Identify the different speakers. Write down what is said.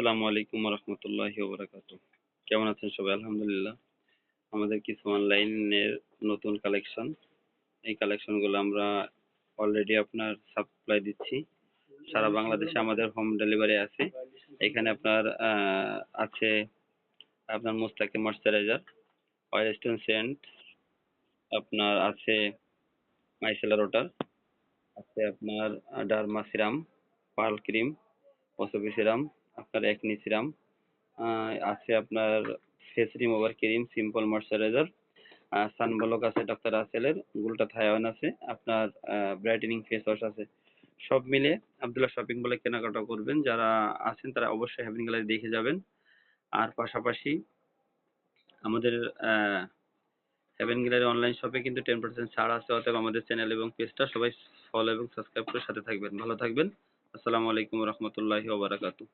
Speaker 1: আসসালামু আলাইকুম রহমতুল্লাহি কেমন আছেন সবাই? আলহামদুলিল্লাহ। আমাদের কিছু অনলাইনের নতুন কালেকশন। এই কালেকশনগুলো আমরা অলরেডি আপনার সাপ্লাই দিচ্ছি। সারা বাংলাদেশে আমাদের হোম ডেলিভারি আছে। এখানে আপনার আছে আপনার মুস্তাকি ময়শ্চারাইজার অয়েল স্টোন সেন্ট আপনার আছে মাইসেলার ওটার আছে আপনার ডার্মা সিরাম পার্ল ক্রিম পসবি সিরাম আপনার একনি সিরাম আছে আপনার face remover cream simple moisturiser sunblock আছে ডক্টর রাসেলের গুলটা থায়াওয়ান আছে, আপনার ব্রাইটেনিং ফেস ওয়াশ আছে। সব মিলে আবদুল্লাহ শপিং বলে কেনাকাটা করবেন। যারা আছেন তারা অবশ্যই হ্যাভেন গ্যালারি দেখে যাবেন। আর পাশাপাশি আমাদের হ্যাভেন গ্যালারি অনলাইন শপে কিন্তু টেন পার্সেন্ট ছাড় আছে। অতএব আমাদের চ্যানেল এবং পেজটা সবাই ফলো এবং সাবস্ক্রাইব করে সাথে থাকবেন। ভালো থাকবেন। আসসালামু আলাইকুম রহমতুল্লাহি ওবারাকাতু